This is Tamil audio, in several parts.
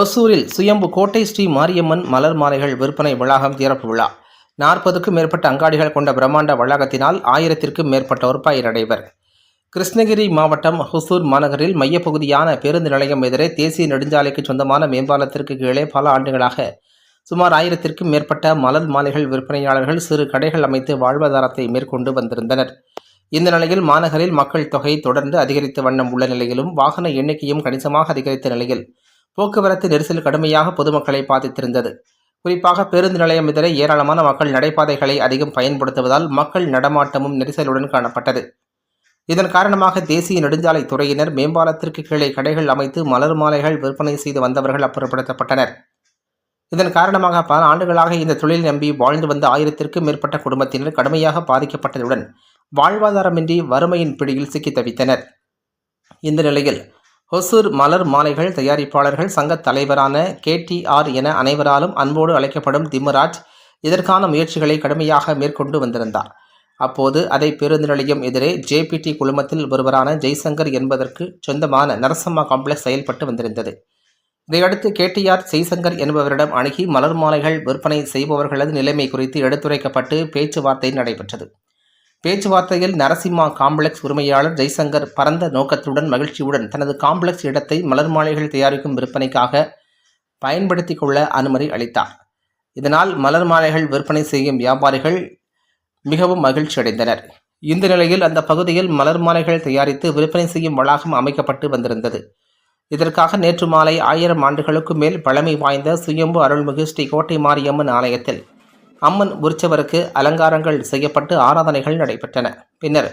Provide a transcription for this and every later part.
ஒசூரில் சுயம்பு கோட்டை ஸ்ரீ மாரியம்மன் மலர் மாலைகள் விற்பனை வளாகம் திறப்பு விழா. நாற்பதுக்கும் மேற்பட்ட அங்காடிகள் கொண்ட பிரம்மாண்ட வளாகத்தினால் ஆயிரத்திற்கும் மேற்பட்டோர் பயிரடைவர் கிருஷ்ணகிரி மாவட்டம் ஹுசூர் மாநகரில் மையப்பகுதியான பேருந்து நிலையம் எதிரே தேசிய நெடுஞ்சாலைக்கு சொந்தமான மேம்பாலத்திற்கு கீழே பல ஆண்டுகளாக சுமார் ஆயிரத்திற்கும் மேற்பட்ட மலர் மாலைகள் விற்பனையாளர்கள் சிறு கடைகள் அமைத்து வாழ்வாதாரத்தை மேற்கொண்டு வந்திருந்தனர். இந்த நிலையில் மாநகரில் மக்கள் தொகை தொடர்ந்து அதிகரித்த வண்ணம் உள்ள நிலையிலும் வாகன எண்ணிக்கையும் கணிசமாக அதிகரித்த நிலையில் போக்குவரத்து நெரிசல் கடுமையாக பொதுமக்களை பாதித்திருந்தது. குறிப்பாக பேருந்து நிலையம் எதிரே ஏராளமான மக்கள் நடைபாதைகளை அதிகம் பயன்படுத்துவதால் மக்கள் நடமாட்டமும் நெரிசலுடன் காணப்பட்டது. இதன் காரணமாக தேசிய நெடுஞ்சாலை துறையினர் மேம்பாலத்திற்கு கீழே கடைகள் அமைத்து மலர் மாலைகள் விற்பனை செய்து வந்தவர்கள் அப்புறப்படுத்தப்பட்டனர். இதன் காரணமாக பல ஆண்டுகளாக இந்த தொழில் நம்பி வாழ்ந்து வந்த ஆயிரத்திற்கும் மேற்பட்ட குடும்பத்தினர் கடுமையாக பாதிக்கப்பட்டதுடன் வாழ்வாதாரமின்றி வறுமையின் பிடியில் சிக்கி தவித்தனர். இந்த நிலையில் ஒசூர் மலர் மாலைகள் தயாரிப்பாளர்கள் சங்க தலைவரான கேடிஆர் என அனைவராலும் அன்போடு அழைக்கப்படும் திம்மராஜ் இதற்கான முயற்சிகளை கடுமையாக மேற்கொண்டு வந்திருந்தார். அப்போது அதை பேருந்து நிலையம் எதிரே ஜேபிடி குழுமத்தில் ஒருவரான ஜெய்சங்கர் என்பதற்கு சொந்தமான நரசம்மா காம்ப்ளெக்ஸ் செயல்பட்டு வந்திருந்தது. இதையடுத்து கேடிஆர் ஜெய்சங்கர் என்பவரிடம் அணுகி மலர் மாலைகள் விற்பனை செய்பவர்களது நிலைமை குறித்து எடுத்துரைக்கப்பட்டு பேச்சுவார்த்தை நடைபெற்றது. பேச்சுவார்த்தையில் நரசிம்மா காம்ப்ளெக்ஸ் உரிமையாளர் ஜெய்சங்கர் பரந்த நோக்கத்துடன் மகிழ்ச்சியுடன் தனது காம்ப்ளெக்ஸ் இடத்தை மலர் மாலைகள் தயாரிக்கும் விற்பனைக்காக பயன்படுத்தி கொள்ள அனுமதி அளித்தார். இதனால் மலர் மாலைகள் விற்பனை செய்யும் வியாபாரிகள் மிகவும் மகிழ்ச்சி அடைந்தனர் இந்த நிலையில் அந்த பகுதியில் மலர் மாலைகள் தயாரித்து விற்பனை செய்யும் வளாகம் அமைக்கப்பட்டு வந்திருந்தது. இதற்காக நேற்று மாலை ஆயிரம் ஆண்டுகளுக்கு மேல் பழமை வாய்ந்த சுயம்பு அருள்மிகு ஸ்ரீ கோட்டை மாரியம்மன் ஆலயத்தில் அம்மன் உற்சவருக்கு அலங்காரங்கள் செய்யப்பட்டு ஆராதனைகள் நடைபெற்றன. பின்னர்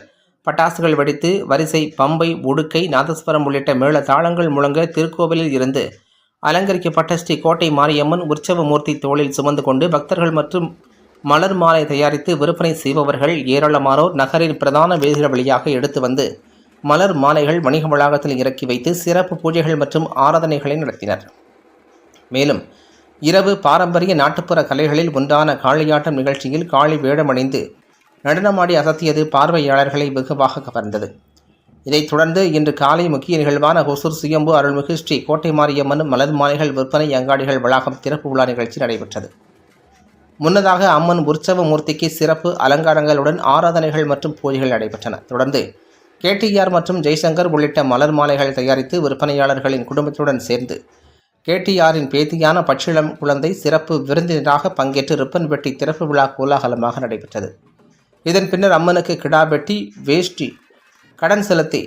பட்டாசுகள் வெடித்து வரிசை பம்பை உடுக்கை நாதஸ்வரம் உள்ளிட்ட மேள தாளங்கள் முழங்க திருக்கோவிலில் இருந்து அலங்கரிக்கப்பட்ட ஸ்ரீ கோட்டை மாரியம்மன் உற்சவ மூர்த்தி தோளில் சுமந்து கொண்டு பக்தர்கள் மற்றும் மலர் மாலை தயாரித்து விற்பனை செய்பவர்கள் ஏராளமானோர் நகரின் பிரதான வேதிகள் வழியாக எடுத்து வந்து மலர் மாலைகள் வணிக வளாகத்தில் இறக்கி வைத்து சிறப்பு பூஜைகள் மற்றும் ஆராதனைகளை நடத்தினர். மேலும் இரவு பாரம்பரிய நாட்டுப்புற கலைகளில் ஒன்றான காளியாட்டம் நிகழ்ச்சியில் காளி வேடமடைந்து நடனமாடி அசத்தியது பார்வையாளர்களை வெகுவாக கவர்ந்தது. இதைத் தொடர்ந்து இன்று காலை முக்கிய நிகழ்வான ஹொசூர் சுயம்பு அருள்மிகு ஸ்ரீ கோட்டை மாரியம்மன் மலர் மாலைகள் விற்பனை அங்காடிகள் வளாகம் திறப்பு விழா நிகழ்ச்சி நடைபெற்றது. முன்னதாக அம்மன் உற்சவ மூர்த்திக்கு சிறப்பு அலங்காரங்களுடன் ஆராதனைகள் மற்றும் பூஜைகள் நடைபெற்றன. தொடர்ந்து கேடிஆர் மற்றும் ஜெய்சங்கர் உள்ளிட்ட மலர் மாலைகள் தயாரித்து விற்பனையாளர்களின் குடும்பத்துடன் சேர்ந்து கேடிஆரின் பேத்தியான பச்சிளம் குழந்தை சிறப்பு விருந்தினராக பங்கேற்று ரிப்பன் வெட்டி திறப்பு விழா கோலாகலமாக நடைபெற்றது. இதன் பின்னர் அம்மனுக்கு கிடா வெட்டி வேஷ்டி கடன் செலுத்தி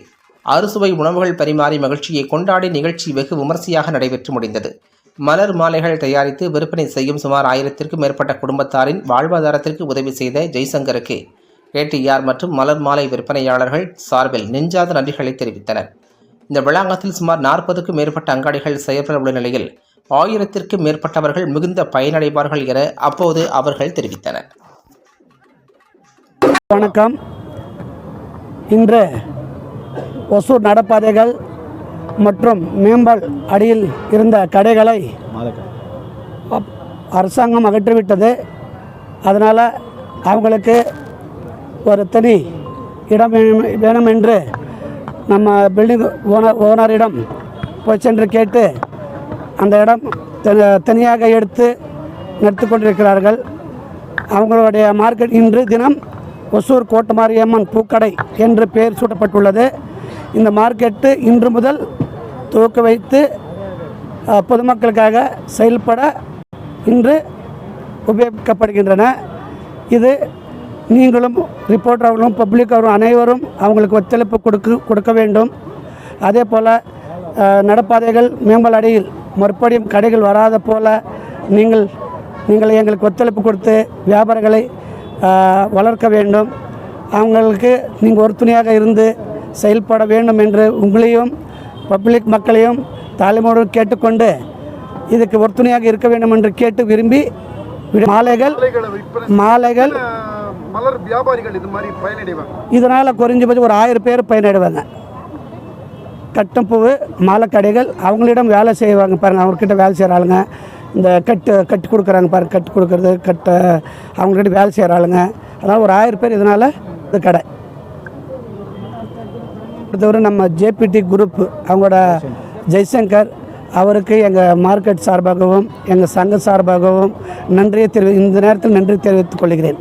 அறுசுவை உணவுகள் பரிமாறி மகிழ்ச்சியை கொண்டாடி நிகழ்ச்சி வெகு விமர்சையாக நடைபெற்று முடிந்தது. மலர் மாலைகள் தயாரித்து விற்பனை செய்யும் சுமார் ஆயிரத்திற்கும் மேற்பட்ட குடும்பத்தாரின் வாழ்வாதாரத்திற்கு உதவி செய்த ஜெய்சங்கருக்கு கேடிஆர் மற்றும் மலர் மாலை விற்பனையாளர்கள் சார்பில் நெஞ்சாத நன்றிகளை தெரிவித்தனர். இந்த வளாகத்தில் சுமார் நாற்பதுக்கும் மேற்பட்ட அங்காடிகள் செயல்பட உள்ள நிலையில் ஆயிரத்திற்கும் மேற்பட்டவர்கள் மிகுந்த பயனடைவார்கள் என அப்போது அவர்கள் தெரிவித்தனர். வணக்கம். இன்று ஒசூர் நடப்பாதைகள் மற்றும் மேம்பால் அடியில் இருந்த கடைகளை அப்- அரசாங்கம் அகற்றிவிட்டது. அதனால் அவங்களுக்கு ஒரு தனி இடம் வேணும் வேணும் என்று நம்ம பில்டிங் ஓனர் ஓனரிடம் போய் சென்று கேட்டு அந்த இடம் த- தனியாக எடுத்து நடத்தி கொண்டிருக்கிறார்கள். அவங்களுடைய மார்க்கெட் இன்று தினம் ஒசூர் கோட்டமாரியம்மன் பூக்கடை என்று பெயர் சூட்டப்பட்டுள்ளது. இந்த மார்க்கெட்டு இன்று முதல் துவக்க வைத்து பொதுமக்களுக்காக செயல்பட இன்று உபயோகிக்கப்படுகின்றன. இது நீங்களும் ரிப்போர்ட்டர்களும் பப்ளிக் அவர்களும் அனைவரும் அவங்களுக்கு ஒத்துழைப்பு கொடுக்க கொடுக்க வேண்டும். அதே போல் நடப்பாதைகள் மேம்பால் அடியில் மறுபடியும் கடைகள் வராத போல் நீங்கள் நீங்கள் எங்களுக்கு ஒத்துழைப்பு கொடுத்து வியாபாரங்களை வளர்க்க வேண்டும். அவங்களுக்கு நீங்கள் ஒருதுணையாக இருந்து செயல்பட வேண்டும் என்று உங்களையும் பப்ளிக் மக்களையும் தலைமுறை கேட்டுக்கொண்டு இதுக்கு ஒருதுணையாக இருக்க வேண்டும் என்று கேட்டு விரும்பி மாலைகள் மாலைகள் மலர் வியாபாரிகள் இது மாதிரி பயனடைவாங்க. இதனால் குறைஞ்சபட்சம் ஒரு ஆயிரம் பேர் பயனடைவாங்க. கட்டம்பூவு மாலை கடைகள் அவங்களிடம் வேலை செய்வாங்க பாருங்கள் அவங்கக்கிட்ட வேலை செய்கிற ஆளுங்க. இந்த கட்டு கட்டி கொடுக்குறாங்க பாருங்கள் கட்டு கொடுக்குறது கட்ட அவங்கக்கிட்ட வேலை செய்கிற ஆளுங்க. அதனால் ஒரு ஆயிரம் பேர் இதனால் இந்த கடை. பொறுத்தவரை நம்ம ஜேபிடி குரூப் அவங்களோட ஜெய்சங்கர் அவருக்கு எங்கள் மார்க்கெட் சார்பாகவும் எங்கள் சங்க சார்பாகவும் நன்றியை தெரிவி இந்த நேரத்தில் நன்றி தெரிவித்துக் கொள்கிறேன்.